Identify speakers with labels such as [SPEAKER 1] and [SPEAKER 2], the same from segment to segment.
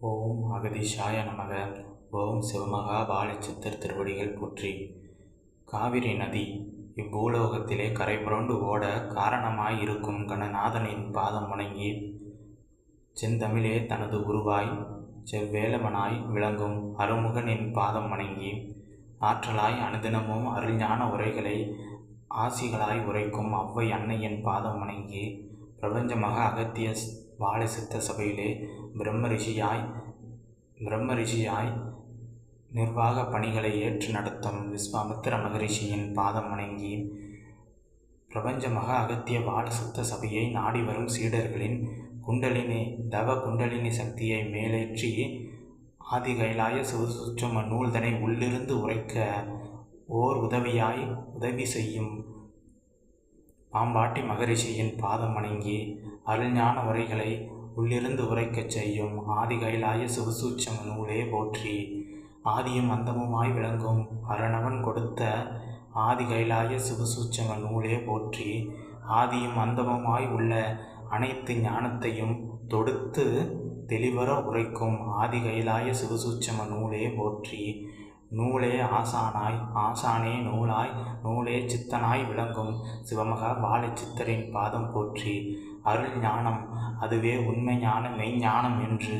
[SPEAKER 1] ஓம் அகதிஷாய நமக. ஓம் சிவமகா வாழைச்சித்தர் திருவடிகள் போற்றி. காவிரி நதி இப்பூலோகத்திலே கரை புரண்டு ஓட காரணமாய் இருக்கும் கணநாதனின் பாதம் வணங்கி செந்தமிழே தனது உருவாய் செவ்வேலவனாய் விளங்கும் அருமுகனின் பாதம் வணங்கி ஆற்றலாய் அனுதினமும் அருள்ஞான உரைகளை ஆசிகளாய் உரைக்கும் அவ்வை அன்னையின் பாதம் வணங்கி பிரபஞ்சமாக அகத்திய வாழை சித்த சபையிலே பிரம்ம ரிஷியாய் பிரம்ம ரிஷியாய் நிர்வாக பணிகளை ஏற்று நடத்தும் விஸ்வாமித்திர மகரிஷியின் பாதம் வணங்கி பிரபஞ்சமாக அகத்திய வாழ சபையை நாடி வரும் சீடர்களின் குண்டலினி தவ குண்டலினி சக்தியை மேலேற்றி ஆதி கைலாய சிவசுச்சம நூல்தனை உள்ளிருந்து உரைக்க ஓர் உதவியாய் உதவி செய்யும் பாம்பாட்டி மகரிஷியின் பாதம் வணங்கி அருள்ஞான உரைகளை உள்ளிருந்து உரைக்கச் செய்யும் ஆதி கைலாய சிவசூச்சம நூலே போற்றி. ஆதியும் அந்தமுமாய் விளங்கும் அரணவன் கொடுத்த ஆதி கைலாய சிவசூச்சம நூலே போற்றி. ஆதியும் அந்தமுமாய் உள்ள அனைத்து ஞானத்தையும் தொடுத்து தெளிவர உரைக்கும் ஆதி கைலாய சிவசூச்சம நூலே போற்றி. நூலே ஆசானாய் ஆசானே நூலாய் நூலே சித்தனாய் விளங்கும். சிவமகா பால சித்தரின் பாதம் போற்றி அருள் ஞானம் அதுவே உண்மை ஞானம் மெய்ஞானம் என்று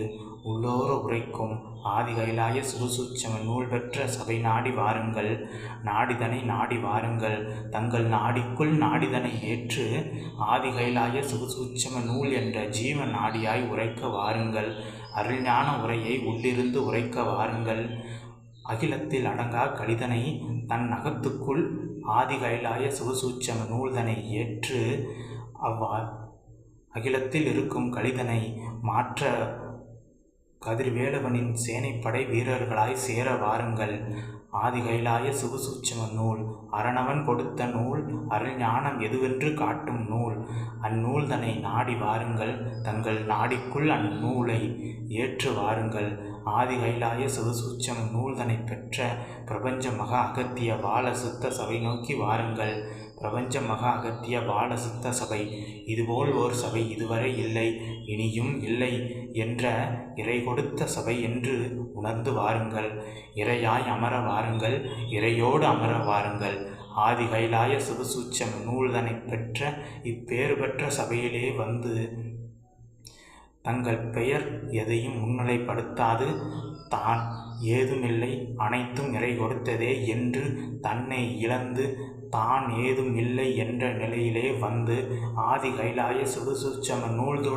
[SPEAKER 1] உள்ளோர உரைக்கும். ஆதி கைலாய சுறுசூச்சம நூல் பெற்ற சபை நாடி வாருங்கள் நாடிதனை நாடி வாருங்கள். தங்கள் நாடிக்குள் நாடிதனை ஏற்று ஆதி கைலாய சுறுசூச்சம நூல் என்ற ஜீவ நாடியாய் உரைக்க வாருங்கள். அருள்ஞான உரையை உள்ளிருந்து உரைக்க வாருங்கள். அகிலத்தில் அடங்கா கலிதனை தன் அகத்துக்குள் ஆதிகைலாய கைலாய நூல்தனை ஏற்று அவ்வா அகிலத்தில் இருக்கும் கலிதனை மாற்ற கதிர்வேலவனின் சேனைப்படை வீரர்களாய் சேர வாருங்கள். ஆதிகைலாய கைலாய நூல் அரணவன் கொடுத்த நூல் அருள் ஞானம் எதுவென்று காட்டும் நூல் அந்நூல்தனை நாடி வாருங்கள். தங்கள் நாடிக்குள் அந்நூலை ஏற்று வாருங்கள். ஆதி கைலாய சிவசூச்சம் நூல்தனை பெற்ற பிரபஞ்ச மகா அகத்திய பாலசுத்த சபை நோக்கி வாருங்கள். பிரபஞ்ச மகா அகத்திய பால சித்த சபை. இதுபோல் ஓர் சபை இதுவரை இல்லை இனியும் இல்லை என்ற இறை கொடுத்த சபை என்று உணர்ந்து வாருங்கள். இறையாய் அமர வாருங்கள் இறையோடு அமர வாருங்கள். ஆதி கைலாய சிவசூச்சம் நூல்தனை பெற்ற இப்பேறு பெற்ற சபையிலே வந்து தங்கள் பெயர் எதையும் முன்னிலைப்படுத்தாது. தான் ஏதுமில்லை அனைத்தும் நிறை கொடுத்ததே என்று தன்னை இழந்து தான் ஏதும் இல்லை என்ற நிலையிலே வந்து ஆதி கைலாய சுடுசுச்சம நூல்தொ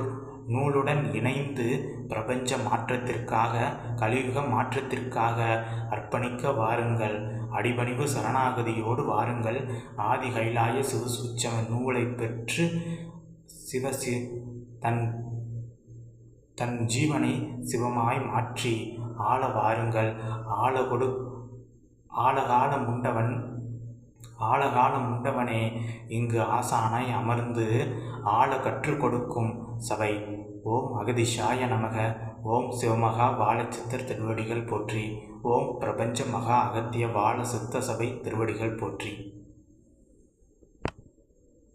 [SPEAKER 1] நூலுடன் இணைந்து பிரபஞ்ச மாற்றத்திற்காக கலியுக மாற்றத்திற்காக அர்ப்பணிக்க வாருங்கள். அடிபணிவு சரணாகதியோடு வாருங்கள். ஆதி கைலாய சுடுசுச்சம நூலை பெற்று சிவசி தன் தன் ஜீவனை சிவமாய் மாற்றி ஆள வாருங்கள். ஆள கொடு ஆழகால முண்டவன் ஆழகால முண்டவனே இங்கு ஆசானாய் அமர்ந்து ஆள கற்றுக் கொடுக்கும் சபை. ஓம் அகதிஷாய நமக ஓம் சிவமகா வாழச்சித்தர் திருவடிகள் போற்றி. ஓம் பிரபஞ்ச மகா அகத்திய வாழ சித்த சபை திருவடிகள் போற்றி.